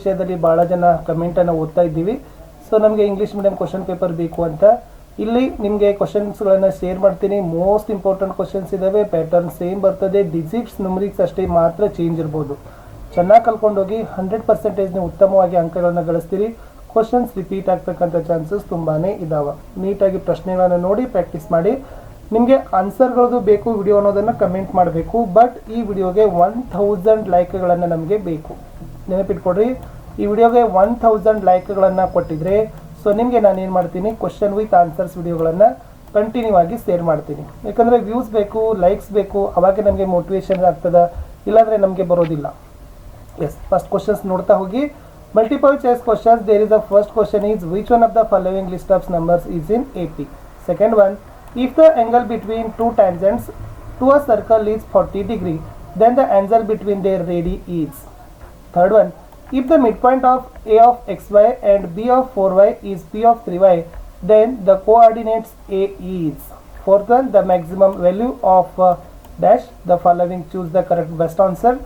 ವಿಷಯದಲ್ಲಿ ಭಾಳ ಜನ ಕಮೆಂಟನ್ನು ಓದ್ತಾ ಇದ್ದೀವಿ. ಸೊ ನಮಗೆ ಇಂಗ್ಲೀಷ್ ಮೀಡಿಯಂ ಕ್ವಶನ್ ಪೇಪರ್ ಬೇಕು ಅಂತ. ಇಲ್ಲಿ ನಿಮಗೆ ಕ್ವಶನ್ಸ್ಗಳನ್ನು ಶೇರ್ ಮಾಡ್ತೀನಿ. ಮೋಸ್ಟ್ ಇಂಪಾರ್ಟೆಂಟ್ ಕ್ವಶನ್ಸ್ ಇದ್ದಾವೆ ಪ್ಯಾಟರ್ನ್ ಸೇಮ್ ಬರ್ತದೆ. ಡಿಜಿಟ್ಸ್ ನುಮರಿಕ್ಸ್ ಅಷ್ಟೇ ಮಾತ್ರ ಚೇಂಜ್ ಇರ್ಬೋದು. ಚೆನ್ನಾಗಿ ಕಲ್ಕೊಂಡೋಗಿ ಹಂಡ್ರೆಡ್ ಪರ್ಸೆಂಟೇಜ್ ಉತ್ತಮವಾಗಿ ಅಂಕಗಳನ್ನು ಗಳಿಸ್ತೀರಿ. ಕ್ವಶನ್ಸ್ ರಿಪೀಟ್ ಆಗ್ತಕ್ಕಂಥ ಚಾನ್ಸಸ್ ತುಂಬಾ ಇದಾವೆ. ನೀಟಾಗಿ ಪ್ರಶ್ನೆಗಳನ್ನು ನೋಡಿ ಪ್ರಾಕ್ಟೀಸ್ ಮಾಡಿ. ನಿಮಗೆ ಆನ್ಸರ್ಗಳದ್ದು ಬೇಕು ವಿಡಿಯೋ ಅನ್ನೋದನ್ನು ಕಮೆಂಟ್ ಮಾಡಬೇಕು. ಬಟ್ ಈ ವಿಡಿಯೋಗೆ ಒನ್ ಥೌಸಂಡ್ ಲೈಕ್ಗಳನ್ನು ನಮಗೆ ಬೇಕು. ನೆನಪಿಟ್ಕೊಡ್ರಿ ಈ ವಿಡಿಯೋಗೆ ಒನ್ ಥೌಸಂಡ್ ಲೈಕ್ಗಳನ್ನು ಕೊಟ್ಟಿದ್ರೆ ಸೊ ನಿಮಗೆ ನಾನು ಏನು ಮಾಡ್ತೀನಿ ಕ್ವಶನ್ ವಿತ್ ಆನ್ಸರ್ಸ್ ವಿಡಿಯೋಗಳನ್ನು ಕಂಟಿನ್ಯೂ ಆಗಿ ಶೇರ್ ಮಾಡ್ತೀನಿ. ಯಾಕಂದರೆ ವ್ಯೂಸ್ ಬೇಕು ಲೈಕ್ಸ್ ಬೇಕು, ಅವಾಗೆ ನಮಗೆ ಮೋಟಿವೇಶನ್ ಆಗ್ತದೆ, ಇಲ್ಲಾಂದರೆ ನಮಗೆ ಬರೋದಿಲ್ಲ. ಎಸ್ ಫಸ್ಟ್ ಕ್ವಶನ್ಸ್ ನೋಡ್ತಾ ಹೋಗಿ. Multiple choice questions there is the first question is which one of the following list of numbers is in A P second one if the angle between two tangents to a circle is 40 degree, then the angle between their radii is third one if the midpoint of a of xy and b of 4y is p of 3y then the coordinates a is. Fourth one the maximum value of uh, dash the following choose the correct best answer.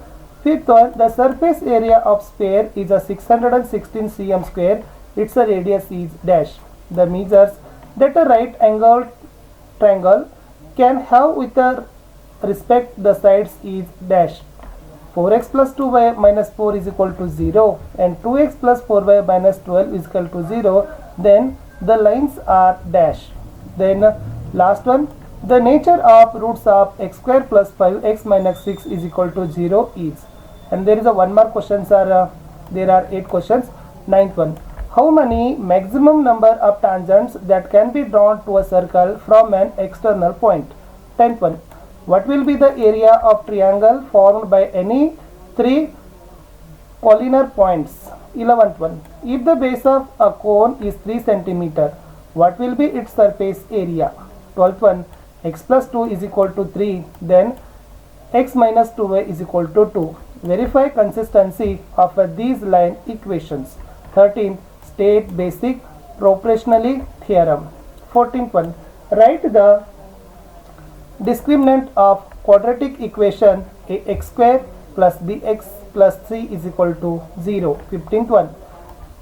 Fifth one the surface area of sphere is a 616 cm square. Its a radius is dash. The measures that a right angle triangle can have with a respect the sides is dash 4x plus 2y minus 4 is equal to 0 and 2x plus 4y minus 12 is equal to 0 then the lines are dash then last one the nature of roots of x square plus 5x minus 6 is equal to 0 is and there is a one more questions are uh, there are eight questions ninth one how many maximum number of tangents that can be drawn to a circle from an external point? 10th one. What will be the area of triangle formed by any three collinear points? 11th one. If the base of a cone is 3 centimeter, what will be its surface area? 12th one. x plus 2 is equal to 3, then x minus 2y is equal to 2. Verify consistency of these line equations. 13th state basic proportionally theorem 14th one write the discriminant of quadratic equation ax square plus bx plus 3 is equal to 0 15th one.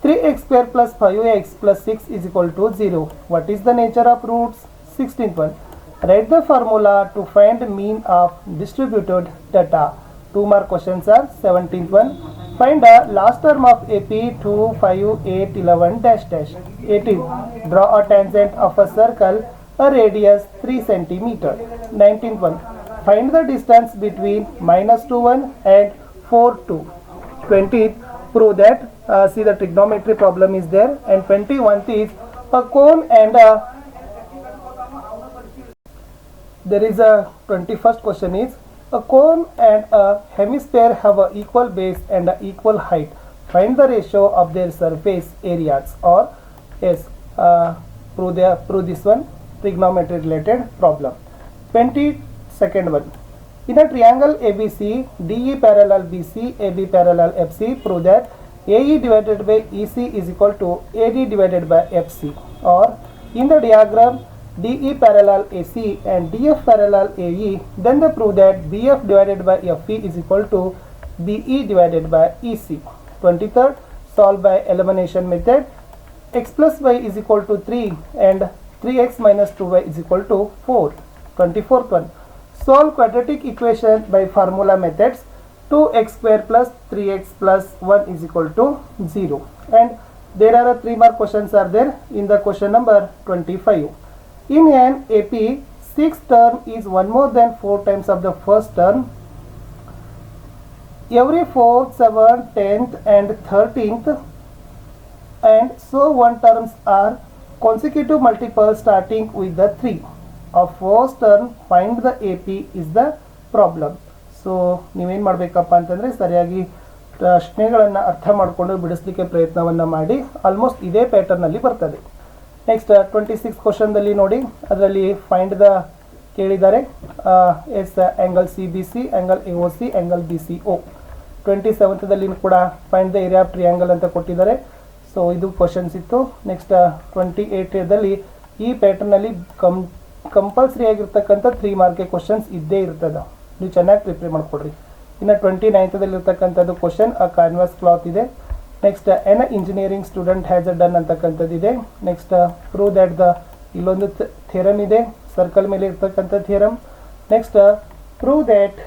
3x square plus 5x plus 6 is equal to 0 what is the nature of roots? 16th one. Write the formula to find mean of distributed data. Two more questions are 17th one. Find the last term of AP 2, 5, 8, 11 dash dash. 18. Draw a tangent of a circle, a radius 3 centimeter. 19th one. Find the distance between minus 2, 1 and 4, 2. 20th. Prove that, uh, see the trigonometry problem is there. And 21th is a cone and a there is a 21st question is a cone and a hemisphere have a equal base and a equal height. Find the ratio of their surface areas or yes, uh, prove, the, prove this one trigonometry related problem. 22nd one. In a triangle ABC, DE parallel BC, AB parallel FC, prove that AE divided by EC is equal to AD divided by FC. Or in the diagram DE parallel AC and DF parallel AE, then they prove that BF divided by FE is equal to BE divided by EC. 23rd, solve by elimination method. x plus y is equal to 3 and 3x minus 2y is equal to 4. 24th one, solve quadratic equation by formula methods. 2x square plus 3x plus 1 is equal to 0. And there are three more questions are there in the question number 25. In an AP, sixth term is one more than four times of the first term. Every fourth, seventh, tenth, and thirteenth, and so one terms are consecutive multiple starting with the 3 Of first term, find the AP is the problem. So ನೀವೇನು ಮಾಡಬೇಕಪ್ಪ ಅಂತಂದರೆ ಸರಿಯಾಗಿ ಪ್ರಶ್ನೆಗಳನ್ನು ಅರ್ಥ ಮಾಡಿಕೊಂಡು ಬಿಡಿಸ್ಲಿಕ್ಕೆ ಪ್ರಯತ್ನವನ್ನು ಮಾಡಿ almost ಇದೇ ಪ್ಯಾಟರ್ನಲ್ಲಿ ಬರ್ತದೆ. ನೆಕ್ಸ್ಟ್ ಟ್ವೆಂಟಿ ಸಿಕ್ಸ್ ಕ್ವಶನ್ದಲ್ಲಿ ನೋಡಿ ಅದರಲ್ಲಿ ಫೈಂಡ್ ದ ಕೇಳಿದ್ದಾರೆ. As angle C B C angle A O C angle B C O twenty ಸೆವೆಂತದಲ್ಲಿ ಕೂಡ ಫೈಂಡ್ ದ ಏರಿಯಾ ಟ್ರಿಯಾಂಗಲ್ ಅಂತ ಕೊಟ್ಟಿದ್ದಾರೆ. ಸೊ ಇದು ಕ್ವಶನ್ಸ್ ಇತ್ತು. ನೆಕ್ಸ್ಟ್ ಟ್ವೆಂಟಿ ಏಯ್ಟದಲ್ಲಿ ಈ ಪ್ಯಾಟರ್ನಲ್ಲಿ ಕಂ ಕಂಪಲ್ಸರಿ ಆಗಿರ್ತಕ್ಕಂಥ ತ್ರೀ ಮಾರ್ಕೆ ಕ್ವಶನ್ಸ್ ಇದ್ದೇ ಇರ್ತದೆ. ನೀವು ಚೆನ್ನಾಗಿ ಪ್ರಿಪೇರ್ ಮಾಡಿಕೊಡ್ರಿ. ಇನ್ನು ಟ್ವೆಂಟಿ ನೈನ್ತದಲ್ಲಿ ಇರ್ತಕ್ಕಂಥದ್ದು ಕ್ವಶನ್ ಆ ಕ್ಯಾನ್ವಾಸ್ ಕ್ಲಾತ್ ಇದೆ. Next an engineering student has a done ಅಂತಕ್ಕಂಥದ್ದಿದೆ next prove that the ಇಲ್ಲೊಂದು ಥಿಯರಮ್ ಇದೆ. ಸರ್ಕಲ್ ಮೇಲೆ ಇರ್ತಕ್ಕಂಥ theorem next prove that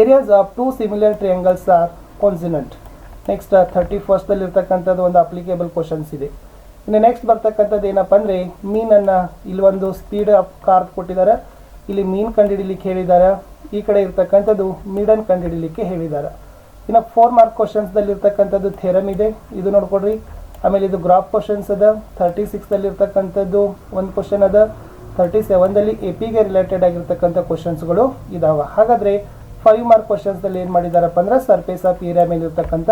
areas of two similar triangles are congruent next thirty ಫಸ್ಟಲ್ಲಿ ಇರ್ತಕ್ಕಂಥದ್ದು ಒಂದು ಅಪ್ಲಿಕೇಬಲ್ ಕ್ವಶನ್ಸ್ ಇದೆ. ಇನ್ನು ನೆಕ್ಸ್ಟ್ ಬರ್ತಕ್ಕಂಥದ್ದು ಏನಪ್ಪ ಅಂದರೆ, ಮೀನನ್ನು ಇಲ್ಲಿ ಒಂದು ಸ್ಪೀಡ್ ಅಪ್ ಕಾರ್ ಕೊಟ್ಟಿದ್ದಾರೆ ಇಲ್ಲಿ ಮೀನ್ ಕಂಡುಹಿಡಿಲಿಕ್ಕೆ ಹೇಳಿದ್ದಾರೆ ಈ ಕಡೆ ಇರ್ತಕ್ಕಂಥದ್ದು ಮಿಡನ್ ಕಂಡುಹಿಡಿಲಿಕ್ಕೆ ಹೇಳಿದ್ದಾರೆ ಇನ್ನು ಫೋರ್ ಮಾರ್ಕ್ ಕ್ವಶನ್ಸ್ದಲ್ಲಿ ಇರ್ತಕ್ಕಂಥದ್ದು ಥೆರಮ್ ಇದೆ. ಇದು ನೋಡ್ಕೊಡ್ರಿ. ಆಮೇಲೆ ಇದು ಗ್ರಾಫ್ ಕ್ವಶನ್ಸ್ ಅದ. ತರ್ಟಿ ಸಿಕ್ಸ್ದಲ್ಲಿ ಇರ್ತಕ್ಕಂಥದ್ದು ಒಂದು ಕ್ವಶನ್ ಅದ. ತರ್ಟಿ ಸೆವೆನ್ದಲ್ಲಿ ಎ ಪಿಗೆ ರಿಲೇಟೆಡ್ ಆಗಿರ್ತಕ್ಕಂಥ ಕ್ವಶನ್ಸ್ಗಳು ಇದಾವೆ. ಹಾಗಾದರೆ ಫೈವ್ ಮಾರ್ಕ್ ಕ್ವಶನ್ಸ್ದಲ್ಲಿ ಏನು ಮಾಡಿದಾರಪ್ಪ ಅಂದ್ರೆ ಸರ್ಫೇಸ್ ಆಫ್ ಏರಿಯಾ ಮೇಲೆ ಇರ್ತಕ್ಕಂಥ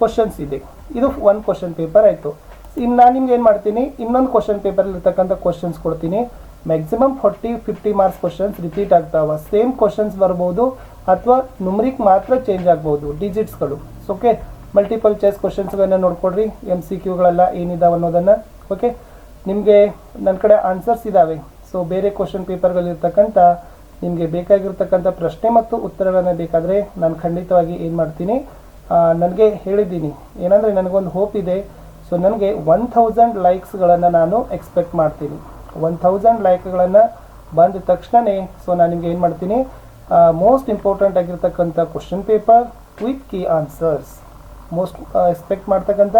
ಕ್ವಶನ್ಸ್ ಇದೆ. ಇದು ಒಂದು ಕ್ವಶನ್ ಪೇಪರ್ ಆಯಿತು. ಇನ್ನು ನಾನು ನಿಮ್ಗೆ ಏನು ಮಾಡ್ತೀನಿ? ಇನ್ನೊಂದು ಕ್ವಶನ್ ಪೇಪರ್ ಇರ್ತಕ್ಕಂಥ ಕ್ವಶನ್ಸ್ ಕೊಡ್ತೀನಿ. Maximum forty fifty marks questions repeat ಆಗ್ತಾವ. ಸೇಮ್ ಕ್ವಶನ್ಸ್ ಬರ್ಬೋದು ಅಥವಾ ನುಮ್ರಿಕ್ ಮಾತ್ರ ಚೇಂಜ್ ಆಗ್ಬೋದು ಡಿಜಿಟ್ಸ್ಗಳು ಓಕೆ ಮಲ್ಟಿಪಲ್ ಚಾಯ್ಸ್ ಕ್ವಶನ್ಸ್ಗಳನ್ನ ನೋಡ್ಕೊಡ್ರಿ ಎಂ ಸಿ ಕ್ಯೂಗಳೆಲ್ಲ ಏನಿದಾವೆ ಅನ್ನೋದನ್ನು. ಓಕೆ ನಿಮಗೆ ನನ್ನ ಕಡೆ ಆನ್ಸರ್ಸ್ ಇದ್ದಾವೆ ಸೊ ಬೇರೆ ಕ್ವಶನ್ ಪೇಪರ್ಗಳಿರ್ತಕ್ಕಂಥ ನಿಮಗೆ ಬೇಕಾಗಿರ್ತಕ್ಕಂಥ ಪ್ರಶ್ನೆ ಮತ್ತು ಉತ್ತರಗಳನ್ನು ಬೇಕಾದರೆ ನಾನು ಖಂಡಿತವಾಗಿ ಏನು ಮಾಡ್ತೀನಿ? ನನಗೆ ಹೇಳಿದ್ದೀನಿ. ಏನಂದರೆ ನನಗೊಂದು ಹೋಪ್ ಇದೆ. ಸೊ ನನಗೆ ಒನ್ ಥೌಸಂಡ್ ಲೈಕ್ಸ್ಗಳನ್ನು ನಾನು ಎಕ್ಸ್ಪೆಕ್ಟ್ ಮಾಡ್ತೀನಿ. ಒನ್ ಥೌಸಂಡ್ ಲೈಕ್ಗಳನ್ನು ಬಂದ ತಕ್ಷಣವೇ ಸೊ ನಾನು ನಿಮಗೆ ಏನು ಮಾಡ್ತೀನಿ? ಮೋಸ್ಟ್ ಇಂಪಾರ್ಟೆಂಟ್ ಆಗಿರ್ತಕ್ಕಂಥ question paper with key answers most expect ಮಾಡ್ತಕ್ಕಂಥ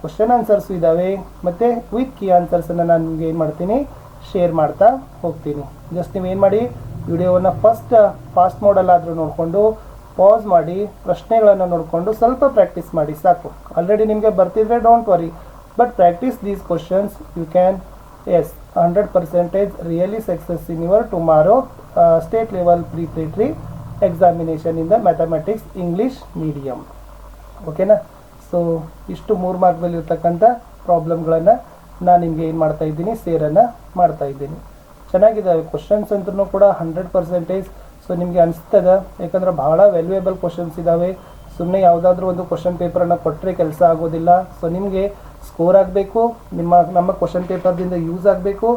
ಕ್ವಶನ್ ಆನ್ಸರ್ಸ್ ಇದ್ದಾವೆ ಮತ್ತು ವಿತ್ ಕೀ ಆನ್ಸರ್ಸನ್ನು ನಾನು ನಿಮಗೆ ಏನು ಮಾಡ್ತೀನಿ? ಶೇರ್ ಮಾಡ್ತಾ ಹೋಗ್ತೀನಿ. ಜಸ್ಟ್ ನೀವು ಏನು ಮಾಡಿ? ವಿಡಿಯೋವನ್ನು ಫಸ್ಟ್ ಫಾಸ್ಟ್ ಮೋಡಲ್ಲಾದರೂ ನೋಡಿಕೊಂಡು ಪಾಸ್ ಮಾಡಿ, ಪ್ರಶ್ನೆಗಳನ್ನು ನೋಡಿಕೊಂಡು ಸ್ವಲ್ಪ ಪ್ರಾಕ್ಟೀಸ್ ಮಾಡಿ ಸಾಕು. ಆಲ್ರೆಡಿ ನಿಮಗೆ ಬರ್ತಿದ್ರೆ don't worry but practice these questions you can as hundred percentage really success in your tomorrow state level preparatory examination in the mathematics English medium ಓಕೆನಾ ಸೊ ಇಷ್ಟು ಮೂರು ಮಾರ್ಕ್ದಲ್ಲಿರ್ತಕ್ಕಂಥ ಪ್ರಾಬ್ಲಮ್ಗಳನ್ನು ನಾನು ನಿಮಗೆ ಏನು ಮಾಡ್ತಾ ಇದ್ದೀನಿ, ಸೇರನ್ನು ಮಾಡ್ತಾ ಇದ್ದೀನಿ. ಚೆನ್ನಾಗಿದ್ದಾವೆ ಕ್ವಶನ್ಸ್ ಅಂತೂ ಕೂಡ ಹಂಡ್ರೆಡ್ ಪರ್ಸೆಂಟೇಜ್ ಸೊ ನಿಮಗೆ ಅನಿಸ್ತದೆ. ಯಾಕಂದ್ರೆ ಭಾಳ ವ್ಯಾಲ್ಯೂಯೇಬಲ್ ಕ್ವಶನ್ಸ್ ಇದ್ದಾವೆ ಸುಮ್ಮನೆ ಯಾವುದಾದ್ರೂ ಒಂದು ಕ್ವಶನ್ ಪೇಪರನ್ನು ಕೊಟ್ಟರೆ ಕೆಲಸ ಆಗೋದಿಲ್ಲ. ಸೊ ನಿಮಗೆ ಸ್ಕೋರ್ ಆಗಬೇಕು. ನಿಮ್ಮ, ನಮ್ಮ ಕ್ವಶನ್ ಪೇಪರ್ದಿಂದ ಯೂಸ್ ಆಗಬೇಕು.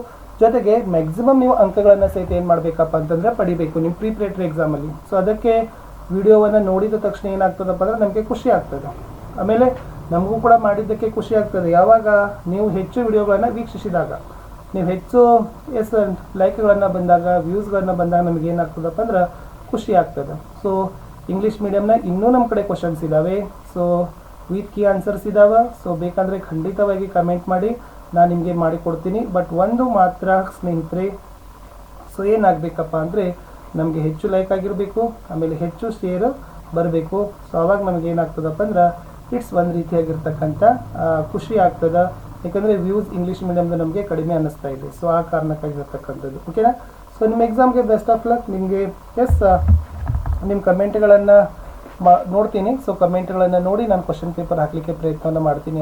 ಜೊತೆಗೆ ಮ್ಯಾಕ್ಸಿಮಮ್ ನೀವು ಅಂಕಗಳನ್ನು ಸಹಿತ ಏನು ಮಾಡಬೇಕಪ್ಪ ಅಂತಂದರೆ ಪಡಿಬೇಕು. ನಿಮ್ಮ ಪ್ರಿಪ್ರೇಟ್ರಿ ಎಕ್ಸಾಮಲ್ಲಿ ಸೊ ಅದಕ್ಕೆ ವಿಡಿಯೋವನ್ನು ನೋಡಿದ ತಕ್ಷಣ ಏನಾಗ್ತದಪ್ಪ ಅಂದರೆ ನಮಗೆ ಖುಷಿ ಆಗ್ತದೆ. ಆಮೇಲೆ ನಮಗೂ ಕೂಡ ಮಾಡಿದ್ದಕ್ಕೆ ಖುಷಿ ಆಗ್ತದೆ. ಯಾವಾಗ ನೀವು ಹೆಚ್ಚು ವಿಡಿಯೋಗಳನ್ನು ವೀಕ್ಷಿಸಿದಾಗ. ನೀವು ಹೆಚ್ಚು ಎಸ್ ಲೈಕ್ಗಳನ್ನು ಬಂದಾಗ, ವ್ಯೂಸ್ಗಳನ್ನು ಬಂದಾಗ ನಮಗೆ ಏನಾಗ್ತದಪ್ಪ ಅಂದ್ರೆ ಖುಷಿ ಆಗ್ತದೆ. ಸೊ ಇಂಗ್ಲೀಷ್ ಮೀಡಿಯಮ್ನ ಇನ್ನೂ ನಮ್ಮ ಕಡೆ ಕ್ವಶನ್ಸ್ ಇದ್ದಾವೆ ಸೊ ವಿತ್ ಕೀ ಆನ್ಸರ್ಸ್ ಇದ್ದಾವೆ ಸೊ ಬೇಕಾದರೆ ಖಂಡಿತವಾಗಿ ಕಮೆಂಟ್ ಮಾಡಿ. ನಾನು ನಿಮಗೆ ಮಾಡಿಕೊಡ್ತೀನಿ. ಬಟ್ ಒಂದು ಮಾತ್ರ ಸ್ನೇಹಿತರೆ, ಸೊ ಏನಾಗಬೇಕಪ್ಪ ಅಂದರೆ ನಮಗೆ ಹೆಚ್ಚು ಲೈಕ್ ಆಗಿರಬೇಕು, ಆಮೇಲೆ ಹೆಚ್ಚು ಶೇರ್ ಬರಬೇಕು. ಸೊ ಅವಾಗ ನಮಗೆ ಏನಾಗ್ತದಪ್ಪ ಅಂದ್ರೆ ಇಟ್ಸ್ ಒಂದು ರೀತಿಯಾಗಿರ್ತಕ್ಕಂಥ ಖುಷಿ ಆಗ್ತದೆ. ಯಾಕಂದರೆ ವ್ಯೂಸ್ ಇಂಗ್ಲೀಷ್ ಮೀಡಿಯಮ್ದು ನಮಗೆ ಕಡಿಮೆ ಅನ್ನಿಸ್ತಾ ಇದೆ. ಸೊ ಆ ಕಾರಣಕ್ಕಾಗಿರ್ತಕ್ಕಂಥದ್ದು ಓಕೆನಾ ಸೊ ನಿಮ್ಮ ಎಕ್ಸಾಮ್ಗೆ ಬೆಸ್ಟ್ ಆಫ್ ಲಕ್ ನಿಮಗೆ ಎಸ್ ನಿಮ್ಮ ಕಮೆಂಟ್ಗಳನ್ನು ಮಾ, ನೋಡ್ತೀನಿ. ಸೊ ಕಮೆಂಟ್ಗಳನ್ನು ನೋಡಿ ನಾನು ಕ್ವಶನ್ ಪೇಪರ್ ಹಾಕಲಿಕ್ಕೆ ಪ್ರಯತ್ನವನ್ನು ಮಾಡ್ತೀನಿ ಅಂತ